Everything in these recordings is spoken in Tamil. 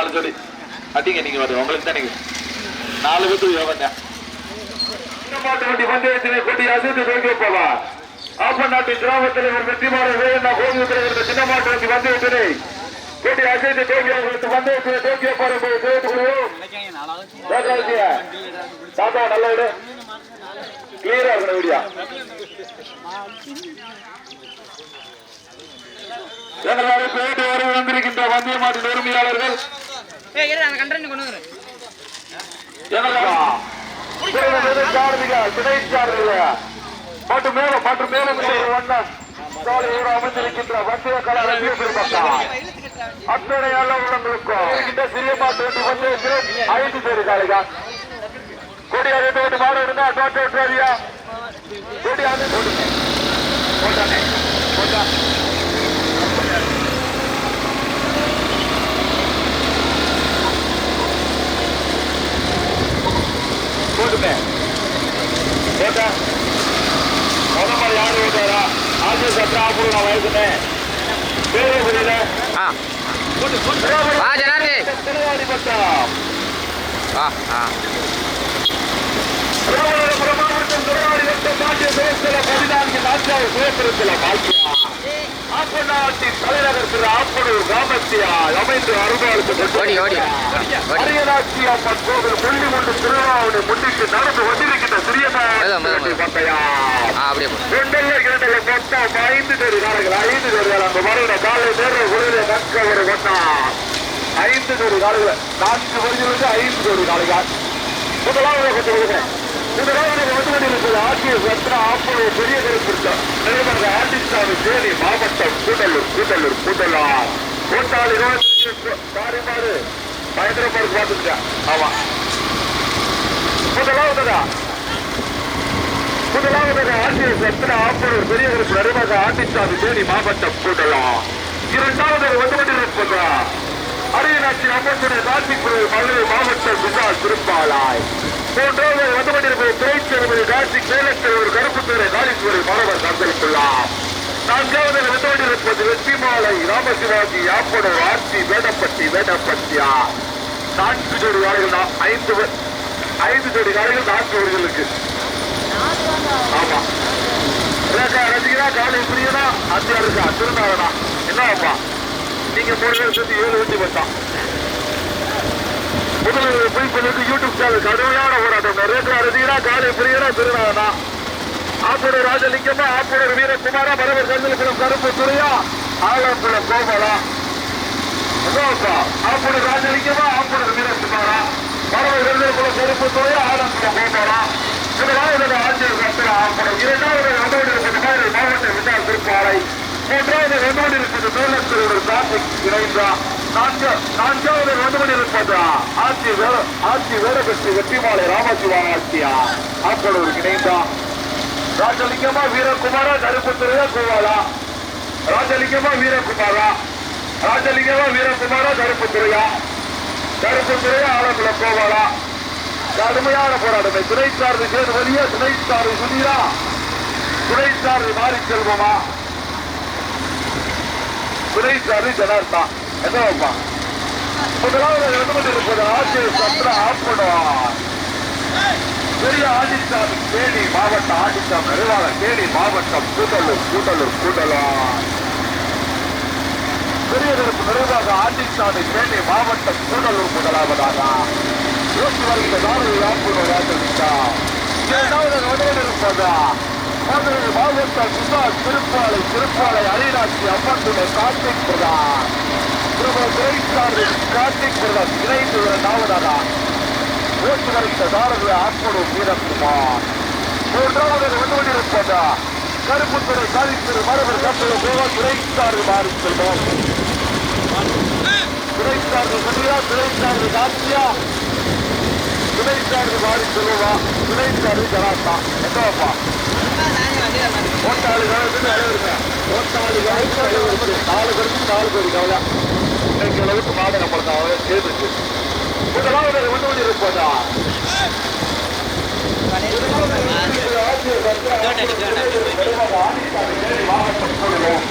நாலு சொல்லி. அடிங்க நீங்க வருது. உங்களுக்கு தான் நீங்க. நாலு பேருக்கு யோகம் தான் பந்தயத்தினை அசைத்து போவார் கிராமத்தில் ஒரு இருந்த சின்ன மாட்டு பந்தயத்தினை அசைத்து பந்தயத்தினை தாத்தா நல்ல விடு கிளியரா இருக்கணும் வீடியோ. எங்களோட பேட்டு வரை வந்திருக்கின்ற வந்திய மாட்டின் உரிமையாளர்கள் ஏய் இரு அந்த கண்டென்ட் கொண்டு சாரதிகள் மற்றும் மேலும் மற்றும் மேலும் வண்ணம் அமைந்திருக்கின்ற வண்டிய கலா அத்தனை நல்ல உள்ளங்களுக்கும் இருக்கின்ற சிறிய வண்டி பந்தயத்தில் ஐந்து பேரு காலைகள் கொடி அறிந்து கொண்டு மாடு இருந்தா கொடி போட்டானே போட்டா போட்டுமே போட்டா முத மாதிரி யாரு ஓட்டாரா ஆஜி சத்ரா அப்புறம் வயசுனே பேரு புரியல. பதினான்கு நாட்கள் சுயத்திரத்தில பாக்கியா ஆப்பநாட்டி தலைநகர் ஆப்பனூர் கிராமத்தியால் அமைந்து அரியநாச்சி அம்மன் கோவில் கொண்டு திருவிழாவுடைய முன்னிட்டு நடந்து கொண்டிருக்கின்ற மெதுவா, மெதுவா, சிறிய மெதுவா. பட்டையா? ஒன்றல்ல இரண்டல்ல மொத்தம் ஐந்து பேர் காலங்கள் ஐந்து பேர் அந்த மறுட காலை நேர உலக நக்க ஒரு கொண்டா ஐந்து பேர் காலங்கள். நான்கு வருகிறது ஐந்து பேர் காலைகள் முதலாவது கொண்டு வருகிறேன் முதலாவது வந்து கொண்டிருப்பது ஆட்சிய சத்திர ஆப்பூர் பெரிய கருத்து நிலைமன்ற ஆர்டிஸ்டான தேனி மாவட்டம் கூட்டலூர் கூட்டலூர் கூட்டலார் கூட்டாளி மாறு பயங்கரமா இருக்கு பார்த்துட்டேன் ஆமா. முதலாவதுதான் முதலாவதாக ஆட்சியர் சத்திர பெரிய பெரியவருக்கு நடுவாக ஆர்டிஸ்டான தேனி மாவட்டம் கூட்டலாம் இரண்டாவதாக வந்து கொண்டிருப்பதா அரியநாட்சி அமைச்சர் காசிக்குடி மதுரை மாவட்டம் விசால் திருப்பாலாய். மூன்றாவது வந்து கொண்டிருப்பது திரைச்செல்வதி காசி கருப்பு கருப்புத்துறை காளீஸ்வரி மாணவர் தங்களுக்குள்ளார் நான்காவது வந்து கொண்டிருப்பது வெற்றிமாலை ராமசிவாஜி யாப்பனூர் ஆட்சி வேடப்பட்டி வேடப்பட்டியா. நான்கு ஜோடி காலைகள் நா- ஐந்து ஐந்து ஜோடி காலைகள் நான்கு ஜோடிகளுக்கு ஆமா. ரேகா ரசிகரா காலை பிரியனா அத்தியா இருக்கா திருநாளனா என்னப்பா நீங்க மூணு பேர் சேர்த்து ஏழு வண்டி பத்தான் முதலில் போய் பண்ணிட்டு யூடியூப் சேனல் கடுமையான போராட்டம். ரேகா ரசிகரா காலை பிரியனா திருநாளனா ஆப்பூர் ராஜலிங்கமா ஆப்பூர் வீரகுமாரா பரவர் கந்தலுக்குளம் கருப்பு துறையா கோபாலா. ஆப்பூர் ராஜலிங்கமா ஆப்பூர் வீரகுமாரா. பரவர் கந்தலுக்குளம் கருப்பு துறையா ஆலம்புல கோபாலா. முதலாவது ஆட்சியர் கத்திர ஆப்படம் இரண்டாவது வெண்ணோடு இருப்பது மாவட்ட விசால் திருப்பாலை மூன்றாவது வெண்ணோடு இருப்பது மேலத்தூர் கார்த்திக் நான்காவது வெண்ணோடு இருப்பது ஆட்சி வேட ஆட்சி வேடபெற்று வெற்றிமாலை ராமசிவா ஆட்சியா ஆப்படூர் இணைந்தா. ராஜலிங்கமா வீரகுமாரா கருப்புத்துறையா கோவாலா ராஜலிங்கமா வீரகுமாரா? ராஜலிங்கமா வீரகுமாரா கருப்புத்துறையா? கருப்புத்துறையா ஆலங்குளம் கோவாலா கடுமையான போராட்டத்தை துணை சார்பு சேது வழியா துணை சார்பு சுதீரா? துணை சார்பு மாறி செல்வமா துணை சார்பு ஜனார்த்தா என்ன வைப்பா முதலாவது எழுந்து இருப்பது? ஆசிரியர் சத்ரா ஆப்படம் பெரிய ஆண்டிச்சாமி தேனி மாவட்ட ஆண்டிச்சாமி நிர்வாக தேனி மாவட்டம் கூட்டலூர் கூட்டலூர் கூட்டலூர். பெரிய நிர்வாக ஆண்டிச்சாமி தேனி மாவட்டம் கூடலூர் முதலாவதாக. நூற்றி வருகிற நாடு யாப்பூர் இரண்டாவது நடுவில் இருப்பதா? மதுரை மாவட்ட சுபாஷ் திருப்பாலை திருப்பாலை அரியராட்சி அம்மன் துணை கார்த்திக் பிரதான் பிரபல துறைசார்பு கார்த்திக் பிரதான் இணைந்து இரண்டாவதாக நூற்றி வருகிற நாடு ஆப்பூர் வீரகுமார் மூன்றாவது நடுவில் இருப்பதா கருப்புத்துறை சாதித்திரு மரபர் கப்பல போக துறைசார்பு மாறி செல்வோம். துணைச்சார்பு மதியா துணைச்சார்பு காட்சியா துணைச்சார்பு மாறி செல்வா துணைச்சார்பு ஜனாத்தா என்னவாப்பா? ஓட்டாளி காலத்துக்கு இருக்கா ஓட்டாளி காலத்துக்கு அலைவருக்கு நாலு பேருக்கு நாலு பேர் கவலை இன்னைக்கு அளவுக்கு மாத நம்மளுக்கு அவளை சேர்ந்துச்சு முதலாவது ஒன்று ஒன்று இருப்பதா மாவட்டம் கூடுவோம்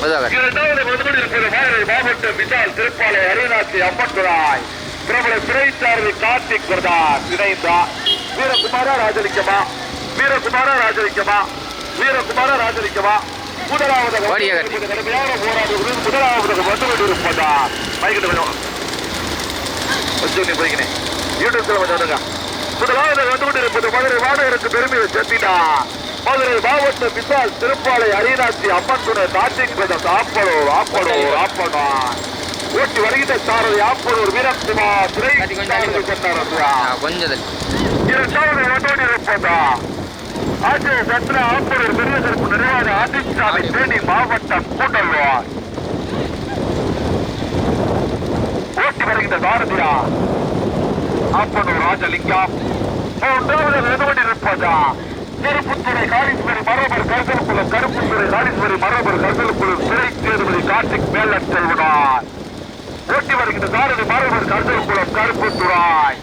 மெதுவா மெதுவாக காட்டு இரண்டாவது முதலில் இருப்பது மதுரை மாவட்டம் விசால் திருப்பாலை அருணாச்சி அம்மன்துராய் பிரபல சிறைச்சாரதி கார்த்திக் பிரதான் இணைந்தா வீரகுமாரா ராஜலிங்கமா வீரகுமாரா ராஜலிங்கமா வீரகுமாரா ராஜலிங்கமா முதலாவது. கடுமையான போராடுவது முதலாவது வந்து கொண்டிருப்பதா பைக்கிட்டு கொஞ்சம் கொஞ்சம் போய்க்கினேன் யூடியூப்ல கொஞ்சம் முதலாவது வந்து கொண்டிருப்பது மதுரை மாநகருக்கு பெருமையை சேர்த்தினா மதுரை மாவட்ட விசால் திருப்பாலை அரியநாச்சி அம்மன் துணை பிரதம் ஆப்படோ ஆப்படோ ஆப்படா ஓட்டி வருகின்ற சாரதி ஆப்படூர் வீரகுமார் போ. கொண்டாடுறா. கொஞ்சம் இரண்டாவது வந்து கொண்டிருப்பதா ஆட்சி சத்திர ஆப்படூர் பெரியதற்கு நிறைவாக ஆதிச்சாமி தேனி மாவட்டம் கூட்டல்வார் ஓட்டி வருகின்ற சாரதியா. ஆப்பனூர் ராஜலிங்கம். மூன்றாவது வெதுவடி இருப்பதா திருப்புத்துறை காளீஸ்வரி மரபர் கருதலுக்குளம் கருப்புத்துறை காளீஸ்வரி மரபர் கருதலுக்குளம் சிறை தேர்வதி கார்த்திக் மேலன் செல்வனார் ஓட்டி வருகின்ற சாரதி மரபர் கருதலுக்குளம் கருப்புத்துறாய்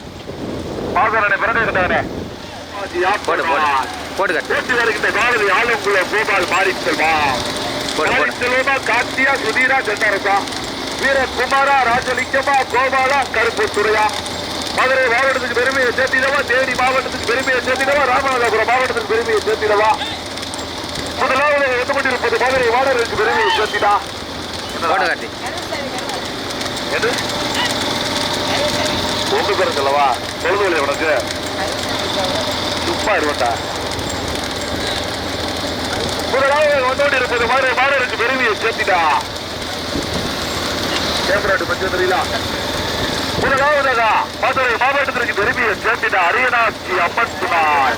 பாதரனை பிறந்தே போடு போடு. போட்டு காட்டு வருகின்ற சாரதி ஆலங்குளம் கோபால் மாறி செல்வா. மாறி செல்வமா? கார்த்தியா சுதீரா செந்தாரசா? வீரகுமாரா ராஜலிங்கமா கோபாலா கருப்புத்துறையா மதுரை மாவட்டத்துக்கு பெருமையை சேர்த்திடவா? தேனி மாவட்டத்துக்கு பெருமையை சேர்த்திடவா? ராமநாதபுரம் மாவட்டத்துக்கு பெருமையை சேர்த்திடவா? முதலாவது வந்து கொண்டிருப்பது மதுரை வாடகருக்கு பெருமையை சேர்த்திடா போட்டு காட்டு எது? உங்க பேர் சொல்லவா? சொல்லுதலை உனக்கு. சும்மா இருவட்டா முதலாவது வந்து கொண்டிருப்பது மதுரை வாடகருக்கு பெருமையை சேர்த்திடா கேமராட்டு பஞ்சம் தெரியல முதலாவதாக மதுரை மாவட்டத்திற்கு பெருமையை சேர்த்திட அரியநாச்சி அம்மன் துணாய்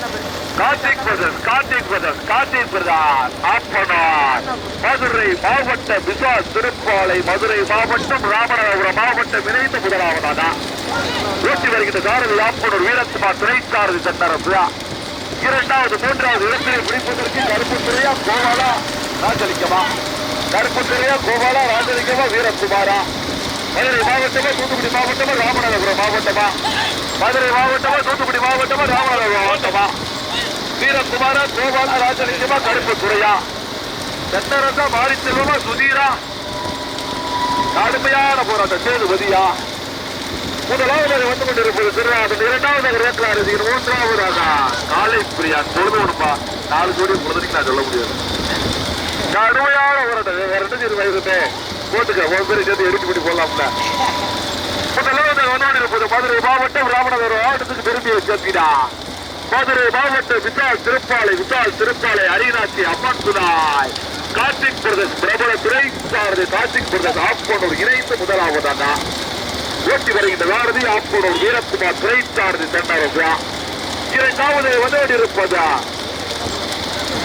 கார்த்திக் பிரதர்ஸ் கார்த்திக் பிரதர்ஸ் கார்த்திக் பிரதான் ஆப்பனார். மதுரை மாவட்ட விசால் திருப்பாலை மதுரை மாவட்டம் ராமநாதபுரம் மாவட்டம் இணைந்த முதலாவதாக. ஓட்டி வருகின்ற சாரதி ஆப்பனூர் வீரகுமார் துணை சாரதி சட்டரசா இரண்டாவது மூன்றாவது இடத்திலே பிடிப்பதற்கு கருப்புத்துறையா கோபாலா ராஜலிங்கமா கருப்புத்துறையா கோபாலா ராஜலிங்கமா வீரகுமாரா? மதுரை மாவட்டமா தூத்துக்குடி மாவட்டமா ராமநாதபுரம் மாவட்டமா? மதுரை மாவட்டமா தூத்துக்குடி மாவட்டமா ராமநாதபுரம் மாவட்டமா? வீரகுமாரா கோபாலா ராஜலிங்கமா கருப்புத்துறையா சட்டரசா மாரி செல்வமா சுதீரா? கடுமையான போராட்டம் சேதுபதியா? முதலாவது வந்து கொண்டிருப்பது திருநாதன் இரண்டாவது ரேட்லாரதி மூன்றாவதாக காலை பிரியா. தொழுது கொடுப்பா நாலு கோடி பொழுதுக்கு நான் சொல்ல முடியாது. கடுமையான போராட்டம். இரண்டு சரி வயசுமே போட்டுக்க. ஒரு சேர்த்து எடுத்து பிடி போடலாம்ல. முதலாவது வந்து கொண்டிருப்பது மதுரை மாவட்டம் ராமநாதபுரம் மாவட்டத்துக்கு பெருமையை சேர்த்திடா மதுரை மாவட்டம் விசால் திருப்பாலை விசால் திருப்பாலை அரியநாச்சி அம்மன் துணாய் கார்த்திக் பிரதேஷ் பிரபல துறை சாரதி கார்த்திக் பிரதேஷ் ஆப்கோன் ஒரு இணைத்து முதலாவதாண்டா ஓட்டி வருகின்ற பாரதி ஆப்பனூர் வீரகுமார் துறை சாரதி சென்றாரா இரண்டாவது வந்து இருப்பதா?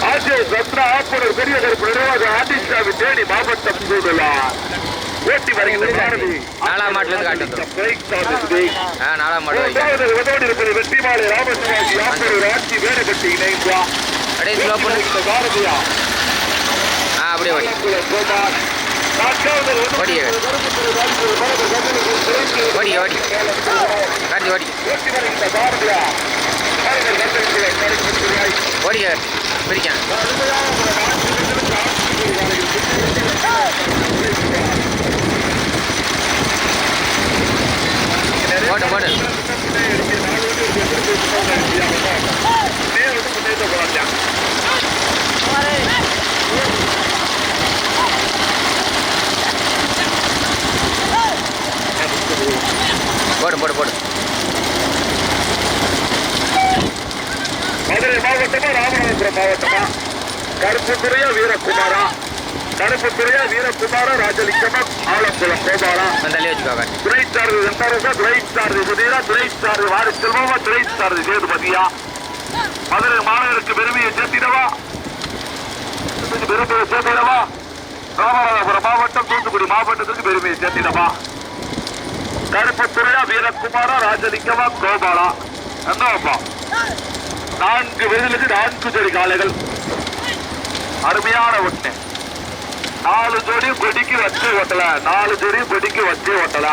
ஆசிரியர் சத்ரா ஆப்பனூர் பெரிய கருப்பு நிர்வாக ஆதிசாமி தேனி மாவட்டம் சூழலார் ஓட்டி வருகின்ற பாரதி நாலாம் மாட்டுல இருந்து காட்டு வந்துரும். துறை சாரதி ஆ நாலாம் மாடு உதவி இருப்பது வெற்றிமாலை ராமசிவாஜி ஆப்பனூர் ஆட்சி வேடப்பட்டி இணைந்தா. அப்படியே ஸ்லோ பண்ணு. பாரதியா அப்படியே ஓடி ஆலங்குளம் கோபால் நான்காவது ஓடி ஓடி. ஓடி பிரிக்கான் கடுமையான ஒரு நான்கு நிமிடங்களுக்கு போட்டு போட்டு போடு போடு போடு. மதுரை மாவட்டமா ராமநாதபுரம் மாவட்டமா? கருப்புத்துறையா வீரகுமாரா? கருப்புத்துறையா வீரகுமாரா ராஜலிங்கமா ஆலங்குளம் கோபாலா? தள்ளி வச்சுக்கோ காட்டி துணை சாரதி வெந்தாரசா துணை சாரதி சுதீரா துணை சாரதி வாரி செல்வமா துணை சாரதி சேதுபதியா? மதுரை மாநகருக்கு பெருமையை சேர்த்திடவா? பெருமையை சேர்த்திடவா? ராமநாதபுரம் மாவட்டம் தூத்துக்குடி மாவட்டத்திற்கு பெருமையை சேர்த்திடவா? கருப்புத்துறையா வீரகுமாரா ராஜலிங்கமா கோபாலா. என்னப்பா நான்கு விருதுகளுக்கு நான்கு ஜோடி காளைகள். அருமையான ஒண்ணு. நாலு ஜோடி கொடிக்கு வச்சு ஓட்டல. நாலு ஜோடி கொடிக்கு வச்சு ஓட்டல.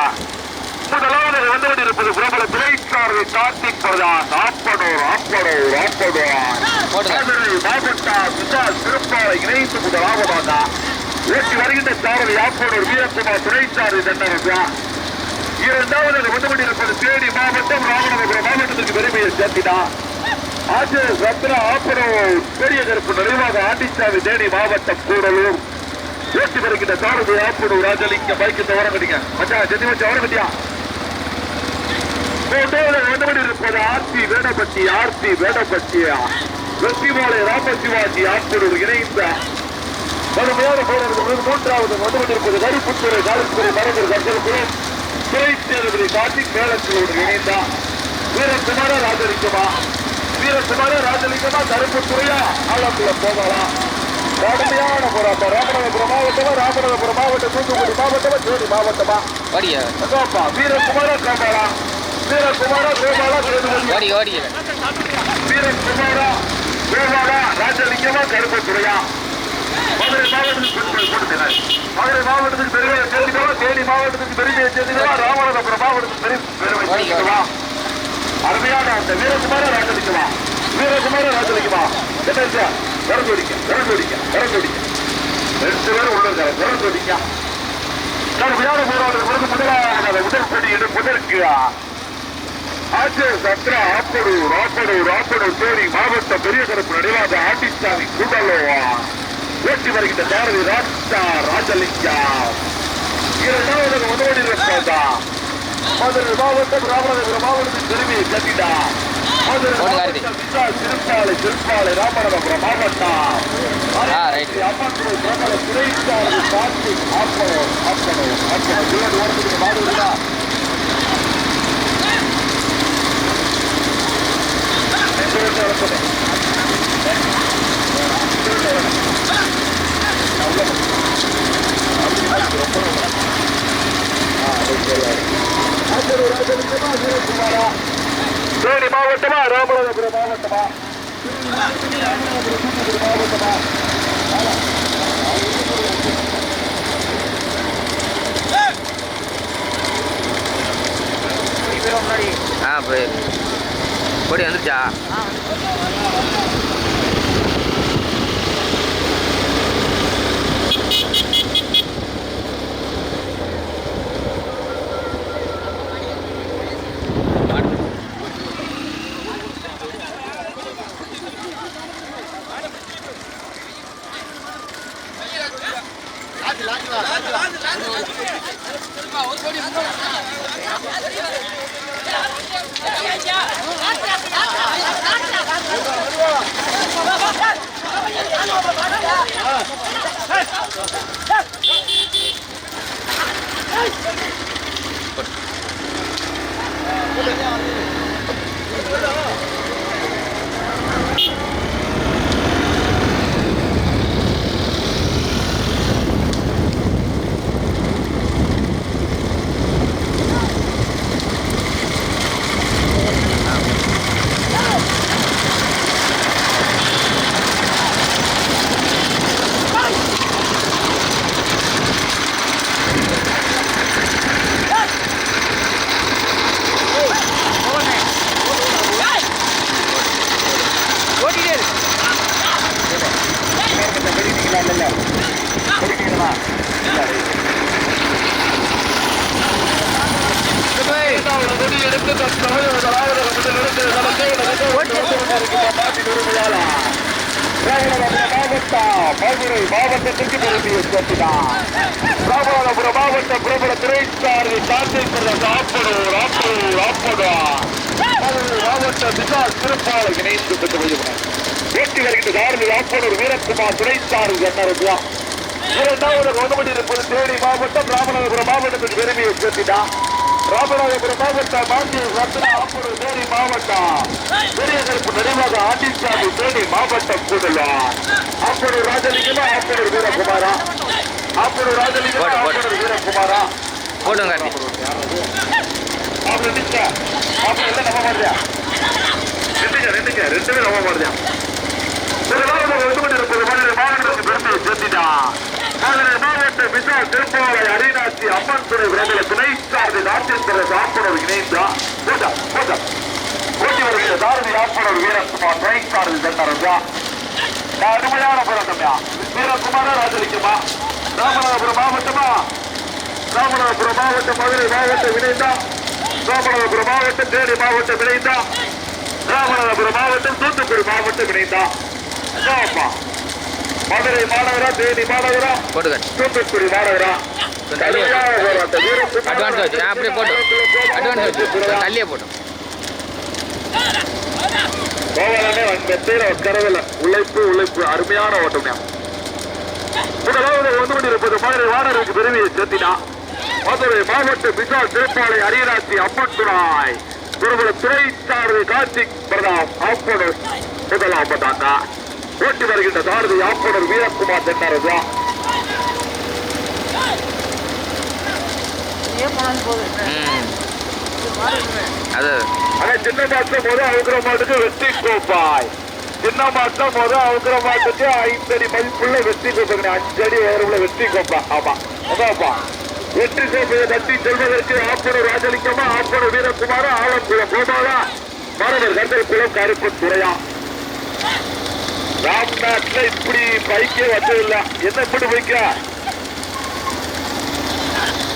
முதலாவது வந்து கொண்டிருப்பது பிரபல திரைச்சாரதி கார்த்திக் பிரதான் ஆப்பனூர் ஆப்பனூர் ஆப்பனூர் மாவட்ட விசா திருப்பாலை இணைந்து முதலாவதாக ஓட்டி வருகின்ற சாரதி ஆப்போடு வீரகுமார் துணைச்சாரி தன்னரசா இரண்டாவது இருப்பது தேனி மாவட்டம் ராமநாதபுரம் மாவட்டத்திற்கு பெருமையை சேர்த்தினார். ஆசிரியர் ரத்னா பெரிய கருப்பு நிறைவாக ஆண்டிச்சாமி தேனி மாவட்டம் கூடலூர். ஓட்டி வருகின்ற சாரதி ஆப்பனூர் பைக்கு கட்டிங்க மச்சா செத்தி கட்டியா மூன்றாவது வந்துபடி ஆர்த்தி வேடப்பட்டி ஆர்த்தி வேடப்பட்டியா? வெற்றிமாலை ராமசிவாஜி ஆப்பனூர் இணைந்த கடுமையான போராட்டம் மூன்றாவது வந்துபடி கருப்புத்துறை காலத்துறை மரங்கள் கட்டளப்புறம் துறை தேர்தலை காட்டி மேலத்திலோடு இணைந்தார் வீரகுமார ராஜலிங்கமா? வீரகுமார ராஜலிங்கமா கருப்புத்துறையா ஆலப்புல போகலாம் கடுமையான போராட்டம். ராமநாதபுரம் மாவட்டமா? ராமநாதபுரம் மாவட்டம் தூத்துக்குடி மாவட்டமா? தேனி மாவட்டமா? ஓடிய அதாப்பா வீரகுமார கோபாலா. வீரகுமார கோபாலா ஓடி ஓடிய வீரகுமாரா கோபாலா ராஜலிங்கமா கருப்புத்துறையா மதுரை மாவட்டத்துக்கு பெருமையை மதுரை மாவட்டத்துக்கு பெருமையை சேர்த்துக்கலாம். தேனி மாவட்டத்துக்கு பெருமையை சேர்த்துக்கலாம். ராமநாதபுரம் மாவட்டத்துக்கு பெருமை சேர்த்துக்கலாம். அருமையான அந்த வீரகுமார ராஜலிங்கமா? வீரகுமார ராஜலிங்கமா? என்ன சார்? விரந்தோடிக்க விரந்தோடிக்க விரந்தோடிக்க ரெண்டு பேரும் உள்ள இருக்காரு விரந்தோடிக்க கடுமையான போராட்டங்களுக்கு முதலாவது முதல் படி முதற்கு ஆச்சர் சத்ரா ஆப்படூர் ஆப்படூர் ஆப்படூர் தேனி மாவட்ட பெரிய கருப்பு நடிவாத ஆண்டிச்சாமி குடலோவா ஓட்டி வருகின்ற பாரதி ராஜா ராஜலிங்கா. இரண்டாவது முதலடி இருப்பதா மதுரை மாவட்டம் ராமநாதபுரம் மாவட்டத்தின் பெருமையை கட்டிடா. மதுரை. மாவட்டம் திருப்பாலை திருப்பாலை ராமநாதபுரம் மாவட்டம். அம்மன் பிரபல துணைச்சாரதி கார்த்தி ஆப்பனோ ஆப்பனோ ஆப்பனோ பின்னாடி ஓரத்துக்கு மாடுவிடா தேனி மாவட்டமா ராமநாதபுரம் மாவட்டமா? மாவட்டமா ஆ போய் கொடி வந்துருச்சா? করতে மாவட்டத்திற்கு பெருமையை சேர்த்தினார் ராமநாதபுரம் மாவட்ட பிரபல திரைச்சாரதி காந்திபுரம் ஆப்பனூர் ஆப்பனூர் ஆப்பனூர் மாவட்ட விசால் திருப்பாலை இணைந்து பெற்று வருகிறார் ஓட்டி வருகின்ற சாரதி ஆப்பனூர் வீரகுமார் துணைச்சாரதி என்ன இரண்டாவது கவர்மெண்ட் இருப்பது தேனி மாவட்டம் ராமநாதபுரம் மாவட்டத்தின் பெருமையை சேர்த்தினார் ராமநாதபுரம் மாவட்டம் மாஞ்சி ரத்னா ஆப்பனூர் தேனி மாவட்டம் பெரிய கருப்பு நிறைவாக ஆண்டிச்சாமி தேனி மாவட்டம் கூடலாம். ஆப்பனூர் ராஜலிங்கமா ஆப்பனூர் வீரகுமாரா? ஆப்பனூர் ராஜலிங்கமா. ஆப்பனூர் வீரகுமாரா? போடுங்க அவங்க நிக்க அவங்க எல்லாம் நம்ப மாட்டியா ரெண்டுங்க ரெண்டுங்க ரெண்டுமே நம்ப மாட்டியா ஒரு மாவட்டம் வந்து கொண்டு இருப்பது மதுரை மாவட்டத்துக்கு பெருமையை சேர்த்திட்டா மதுரை மாவட்ட விசால் திருப்பாலை அம்மன் துறை விரைவில் துணை சார்ந்த நாட்டியத்திர ஆப்பனர் இணைந்தார் போட்டா போட்டா ஓட்டி வருகிற தாரதி ஆப்பனர் வீரகுமார் துணை சார்ந்த தன்னரசா அருமையான போராட்டம்யா. வீரகுமார ராஜலிக்குமா ராமநாதபுரம் மாவட்டமா? ராமநாதபுரம் மாவட்டம் மதுரை மாவட்டம் இணைந்தா? ராமநாதபுரம் மாவட்டம் தேனி மாவட்டம் இணைந்தா? ராமநாதபுரம் மாவட்டம் தூத்துக்குடி மாவட்டம் இணைந்தா? அதான்ப்பா. மதுரை மாநகரா தேனி மாநகரா? தூத்துக்குடி மாநகரா? அட்வான்ஸ் வச்சு ஆ, அப்படியே போட்டு. அட்வான்ஸ் வச்சு கொஞ்சம் தள்ளியே போட்டோம் கோவலனே மெத்தையில உட்காரவில்லை உழைப்பு உழைப்பு. அருமையான ஓட்டம்யா முதலாவது வந்து கொண்டிருப்பது மதுரை வானருக்கு பெருமையை சேர்த்தினா மதுரை மாவட்ட திருப்பாலை அரியராட்சி அம்மன் துறாய் பிரபல துறை சாரதி கார்த்திக் பிரதாப் ஆப்பனர் முதலாம் பதாங்க ஓட்டி வருகின்ற சாரதி ஆப்பனர் வீரகுமார் ஆனா சின்ன மாசம் போது அவுக்கிற மாட்டுக்கு வெற்றி கோப்பாய். சின்ன போது அவுக்கிற மாட்டுக்கு ஐந்தடி மதிப்புள்ள வெற்றி கோப்பை அஞ்சடி உயரமுள்ள வெற்றி கோப்பா ஆமா. அதான்ப்பா. வெற்றி கோப்பையை தட்டி செல்வதற்கு ஆப்பனர் ராஜலிங்கமா ஆப்பனர் வீரகுமார ஆலங்குளம் கோபாலா மாணவர் கந்தல் குளம் கருப்பு துறையா. ராம்நாட்ல இப்படி பைக்கே வந்ததில்லை என்ன இப்படி பைக்கா?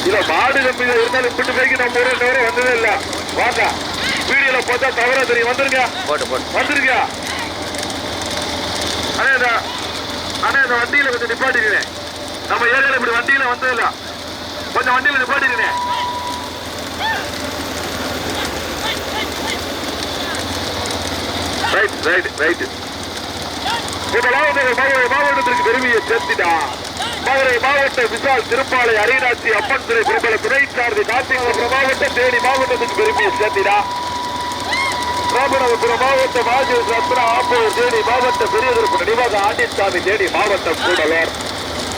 இல்ல மாடு கம்பி இருந்தாலும் இப்படி பைக்கு நம்ம ஊரில் நேரம் வந்ததே இல்ல. வாங்க. வீடியோல பார்த்தா தவறா தெரியும். வந்துருங்க. போட்டு போட்டு. வந்துருங்க. அண்ணே இந்த அண்ணே இந்த வண்டியில கொஞ்சம் நிப்பாட்டினே நம்ம ஏரியால இப்படி வண்டியில வந்ததில்ல கொஞ்சம் வண்டியில நிப்பாட்டினே ரைட் ரைட் ரைட் முதலாவது மதுரை மாவட்டத்திற்கு பெருமையை சேர்த்திடா. மதுரை மாவட்ட விசால் திருப்பாலை அரியநாச்சி அப்பன் துறை பிரபல துணை சார்தி கார்த்திகபுரம் மாவட்டம் தேனி மாவட்டத்திற்கு பெருமையை சேர்த்திடா. ராமநாதபுரம் மாவட்டம் ரத்னா தேனி பெரியதற்கு நினைவாக ஆண்டிசாமி தேனி மாவட்டம் கூடலர்.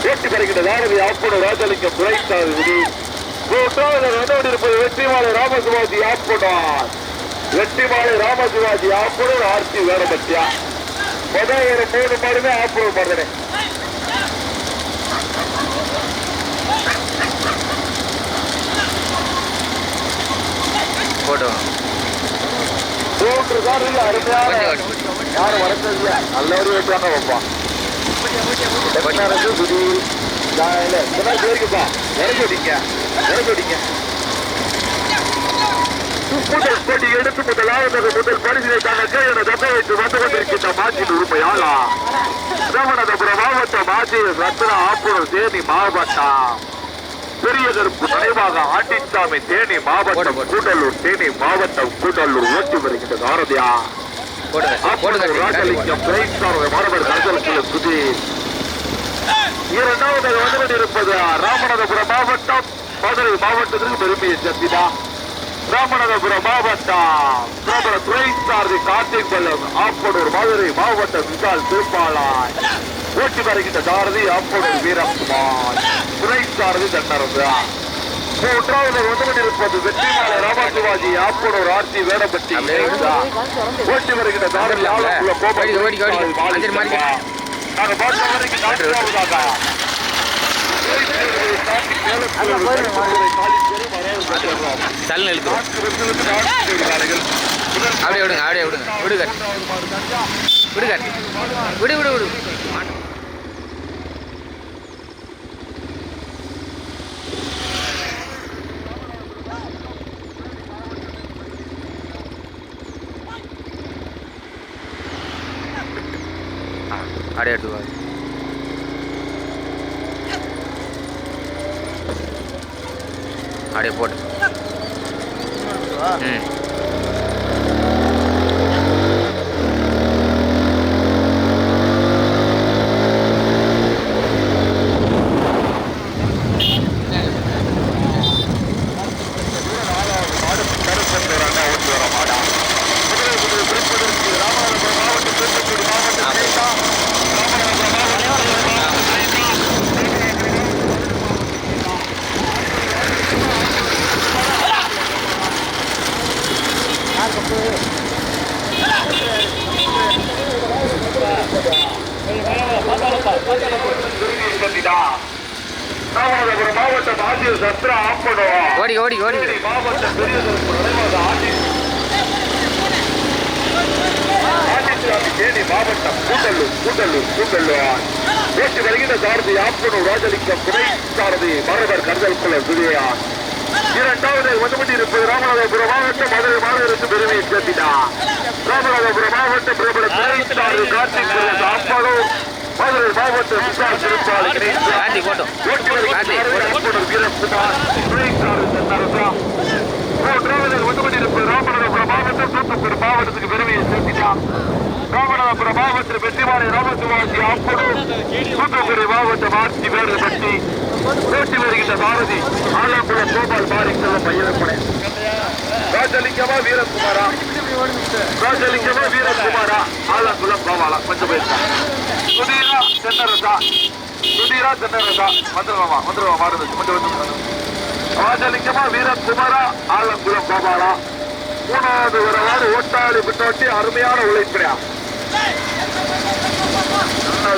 ஓட்டி வருகின்ற தாரதி ஆப்பூர் ராஜலிங்கம் துறைசாமி விதி மூன்றாவது ரன்னோடு இருப்பது வெற்றிமாலை ராமசிவாஜி ஆப்பூடார். வெற்றிமாலை ராமசிவாஜி ஆப்பூர் ஆர்த்தி வேடபத்தியா முதல் ஒரு மூணு மாடுமே ஆப்பூர் மாடுதானே போட்டோம் மூன்று அருமையான கொஞ்சம் யாரும் வரதில்ல நல்லவரும் வைப்பாங்க வைப்பான். தென்னரசு திடீர் இறக்கி விட்டீங்க இறக்கி விட்டீங்க முதல் கொடி எடுத்து முதலாவது முதல் பரிசினை தனக்கு என தக்க வைத்து வந்து கொண்டிருக்கின்ற மாற்றின் உரிமையாளா ராமநாதபுரம் மாவட்டம் மாற்றி ரத்னா ஆப்புரம் தேனி மாவட்டம். பெரியதற்கு நினைவாக ஆண்டிச்சாமி தேனி மாவட்டம் கூடலூர் தேனி மாவட்டம் கூடலூர் ஓட்டி வருகின்ற போட்டு ராஜலிங்கம் மாணவர் கருதலுக்குள்ள சுதி. இரண்டாவது வந்து கொண்டிருப்பது ராமநாதபுரம் மாவட்டம் மதுரை மாவட்டத்திற்கு பெருமையை சந்திதா ராமநாதபுரம் மாவட்டம் பிரபல துறை சார்தி கார்த்திக் பல்லம் ஆப்பனூர் மதுரை மாவட்டம் விசால் திருப்பாளாய் ஓட்டி வருகின்ற சாரதி ஆப்பனூர் வீரகுமார் துறை சாரதி தன்னரசு மூன்றாவது வந்து கொண்டிருப்பது வெற்றிமாலை ராமசிவாஜி ஆப்பனூர் ஆர்த்தி வேடப்பட்டி அப்படியே விடு. ஓட்டி வருகின்ற சாரதி ஆலப்புழ ஓடிக்க, ஓடிக்க, பார்த்த வரைக்கும் நான்காவதாக சல்னு அப்படியே விடுங்க அப்படியே விடுங்க. விடு காட்டு விடு விடு விடு விடு மாட்டு. ஆ, அப்படியே எடுத்துக்கோ அப்படியே போட்டு ம் ராமநாதபுரம் மாவட்டம் ஆட்சியர் சத்ரா ஆப்படம் ஓடி ஓடி ஓடி மாவட்ட பெரியதற்கு நடைபாதை ஆட்சி ஆண்டிச்சாமி தேனி மாவட்டம் கூட்டல்லூர் கூட்டல்லூர் கூட்டல்லூர் ஓட்டி சாரதி ஆப்பனூர் ராஜலிங்கம் துணை சாரதி கருதல் குளம் விஜயான் இரண்டாவது ஒன்றுமணி இருப்பது ராமநாதபுரம் மாவட்டம் மதுரை மாநகருக்கு பெருமையை சேர்த்தினார் ராமநாதபுரம் மாவட்டம் பிரபல துணை சாரதி கார்த்திக் ஆப்பனூர் மதுரை மாவட்டம் விசால் திருப்பாளர் கார்த்தி போட்டோம் ஓட்டி வருகின்ற ஆப்பனூர் வீரகுமார் துணை சாரதி சந்தாரதா மூன்றாவது ஒன்றுமணி ராமநாதபுரம் மாவட்டம் தூத்துக்குடி மாவட்டத்துக்கு பெருமையை சேர்த்தினார் ராமநாதபுரம் மாவட்டம் வெற்றிமாலை ராமசிவாஜி தூத்துக்குடி மாவட்டம் ஆட்சி வேறு பட்டி ஓட்டி வருகின்ற பாரதி ஆலங்குளம் கோபால் மாறி செல்லும் பையனப்படை ராஜலிங்கமா வீரகுமாரா? ராஜலிங்கமா வீரகுமாரா? ஆலங்குளம் கோபாலா? கொஞ்சம் போயிருக்கா சுதீரா தென்னரசா சுதீரா தென்னரசா வந்துருவாமா வந்துருவா மாறுது கொஞ்சம் வந்து ராஜலிங்கமா வீரகுமாரா ஆலங்குளம் கோபாலா மூணாவது வரவாறு ஓட்டாளி பின்னோட்டி அருமையான உழைப்பியா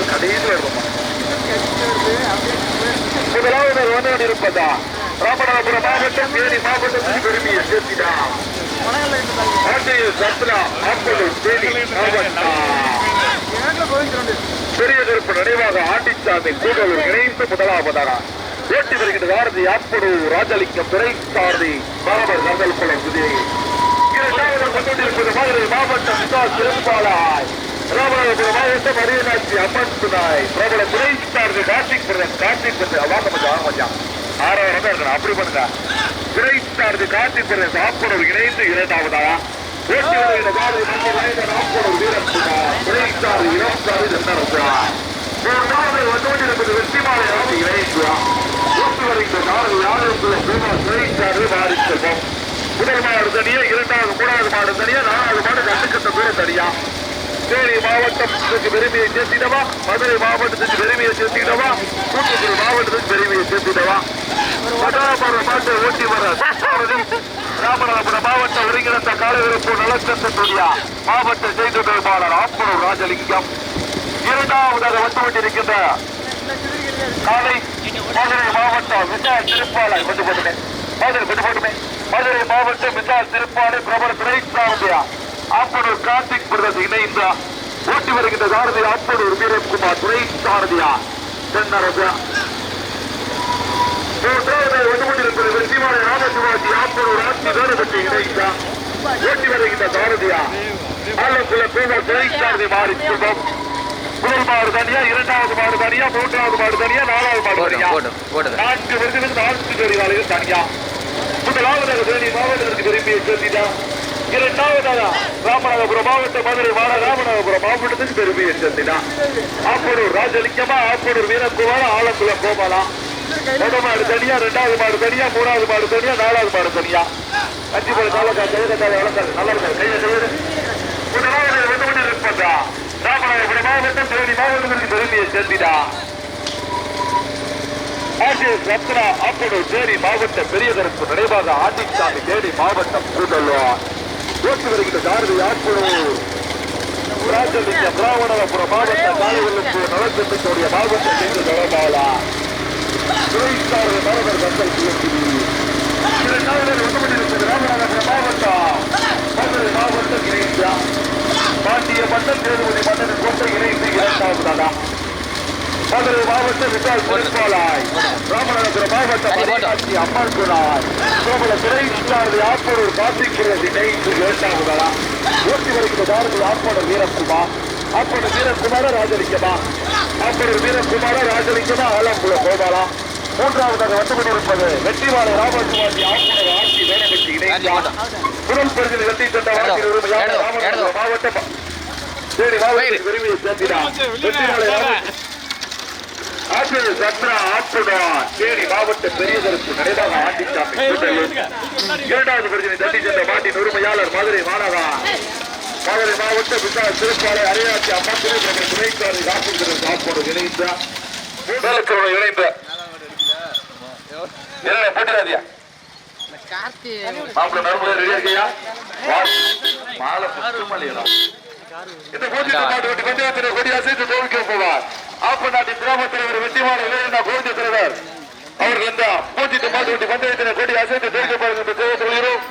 கடையில் முதலாவது ஒன்றோடு இருப்பதா? ராமநாதபுரம் மாவட்டம் தேனி மாவட்டத்தில் பெருமையை சேர்த்திடா ஆண்டையில் சத்ரா ஆப்பலூர் தேனி மாவட்டம் பெரிய கருப்பு நினைவாக ஆண்டிச்சாமி கூடலூர் இணைந்து முதலாவதாரா? ஓட்டி வருகின்ற பாரதி ஆப்பலூர் ராஜலிங்கம் துறை சாரதி மாணவர் நந்தல் குளம் விஜய் இரண்டாவது கொண்டிருப்பது மதுரை மாவட்டம் விசா திருப்பாலாய் ராமநாதபுரம் மாவட்டம் அரியநாட்சி அம்மன் துணாய் பிரபல துணை சாரதி கார்த்திக் பிரதன் கார்த்திக் பிரதன் வாங்க மச்சான் வாங்க மச்சான். ஆறாயிரம் தான் இருக்கணும் அப்படி பண்ணுங்க. துணை சாரதி கார்த்திக் பிரதன் சாப்பனூர் இணைந்து இரண்டாவதாரா ஓட்டி வருகிற பாரதி மந்திரி நாயகர் ஆப்பனூர் வீரத்துணா துணை சார்ந்து இடம் சார்ந்து இரண்டாவது மூன்றாவது வந்துகொண்டிருப்பது வெற்றிமாலை ராமி இணைந்துவா ஓட்டி யாருக்குள்ள பூமா துணை சார்ந்து முதல் மாடு தனியா இரண்டாவது மூணாவது மாடு தனியா நாலாவது மாடு கட்டுக்கட்ட தூரம் தனியா தேனி மாவட்டத்துக்கு பெருமையை சேர்த்திடவா மதுரை மாவட்டத்துக்கு பெருமையை சேர்த்திடவா தூத்துக்குடி மாவட்டத்துக்கு பெருமையை சேர்த்திடவா மதாபுரம் மாட்டை ஓட்டி வர ராமநாதபுரம் மாவட்ட ஒருங்கிணைந்த காலவிருப்பு நலச்சத்துடைய மாவட்ட செய்தி தொடர்பாளர் ஆப்பனூர் ராஜலிங்கம் இரண்டாவதாக வந்து கொண்டிருக்கின்ற காலை மதுரை மாவட்டம் விசால் திருப்பாலை கொண்டு போட்டுமே. மதுரை கொண்டு போட்டுமே. மதுரை மாவட்டம் விசால் திருப்பாலை பிரபல துணை ஆப்பனூர் கார்த்திக் பிரதேச இணைந்த ஓட்டி வருகின்ற சாரதி ஆப்பனூர் வீரகுமார் துணை சாரதியா தென்னரசா. மூன்றாவது வந்து கொண்டிருப்பது வெற்றிமாலை ராமசிவாஜி ஆப்பனூர் ஆட்சி வேறுபட்டு இணைந்த ஓட்டி வருகின்ற சாரதியா. ஆலக்குள்ள பூங்கா துணை சாரதி மாறி குடும்பம் முதல் மாடு தனியா இரண்டாவது மாடு தனியா மூன்றாவது மாடு தனியா நாலாவது மாடு தனியா. நான்கு விருதுகள் நான்கு ஜோடிவாளிகள் தனியா. முதலாவதாக தேனி மாவட்டத்திற்கு விரும்பிய சேர்த்திட்டா இரண்டாவதாக ராமநாதபுரம் மாவட்டம் மதுரை மாட ராமநாதபுரம் மாவட்டத்துக்கு பெருமையை சேர்த்தினா ஆப்பனூர் ராஜலிங்கமா ஆப்பனூர் வீரகுமார் ஆலங்குளம் கோபாலா முதல் மாடு தனியா ரெண்டாவது மாடு தனியா மூணாவது மாடு தனியா நாலாவது மாடு தனியா. அஞ்சு போல காலக்கா கைதக்காத வளர்க்காது நல்லா இருக்காது கையை கையில் முதலாவது வந்து கொண்டு இருப்பதா ராமநாதபுரம் மாவட்டம் தேனி மாவட்டத்திற்கு பெருமையை சேர்த்தினா ஆண்டிய ரத்னா அப்பனூர் தேனி மாவட்ட பெரிய நினைவாக ஆண்டிச்சாமி தேனி மாவட்டம் கூடல்வார் ஓட்டு வருகின்ற சாரதி ஆப்பனூர் ராஜலிங்கம் ராமநாதபுரம் மாவட்ட காலைவெல்லுக்கு நலச்சட்டத்துடைய மாவட்ட செய்தி தொடர்பாளா துறைசாரதி மரபர் கந்தல் சிவகிரி இரண்டாவது வந்து ராமநாதபுரம் மாவட்டம். மதுரை மாவட்டம் பாண்டிய மன்னன் தேர்வுதி மன்னன் கொண்ட இணைந்து இரண்டாவதாக மதுரை மாவட்டம் விசால் பொறுப்பாளாய் ராமநாதபுரம் போட்டோம். மதுராட்சி அம்மன் குழாய் கோமல துறைசாரதி ஆப்பனூர் கார்த்திக்கிறது இணைந்து இரண்டாவதாக ஓட்டி வருகிற பாரதி ஆப்பனர் வீரகுமார் ஆப்பனர் வீரகுமார ராஜலிங்கமா ஆப்பனர் வீரகுமார ராஜலிங்கமா ஆலம்புல கோபாலா. மூன்றாவதாக வந்து கொண்டிருப்பது வெற்றிவாளர் ராமசுவாமி ஆப்பனர் ஆட்சி வேலைப்பட்டி இணைந்தா முதல் பரிசில் வெற்றி சென்ற வாக்கில் உரிமையாளர் தேனி மாவட்டத்தில் விரும்பிய சேர்த்தினார் ஆசிரியர் சத்ரா ஆப்புடா தேனி மாவட்ட பெரிய கருப்பு நடைபாக ஆண்டிச்சாமி. இரண்டாவது பிரச்சனை தட்டி சென்ற மாட்டின் உரிமையாளர் மதுரை மாநகா மதுரை மாவட்ட விசால திருப்பாலை அரையாட்சி அம்மா திருப்பதி துணைக்காரி காப்பீடு காப்போடு இணைந்த. இல்லை போட்டுறாதியா மாப்பிள்ள நறுமுறை ரெடியா இருக்கியா வா. மாலை சுத்தமல்லியடா இந்த பூஜை மாட்டு வெட்டி பஞ்சாயத்தில் கொடி அசைத்து தோல்விக்க போவார் ஆப்ப நாட்டின் கிராம வெற்றிமான இளைஞர் கோவிந்த தலைவர் அவர்கள் இந்த பூஜை மாட்டு வெட்டி பஞ்சாயத்தில் கொடி அசைத்து தோல்விக்க தெரிவித்துக் கொள்கிறோம்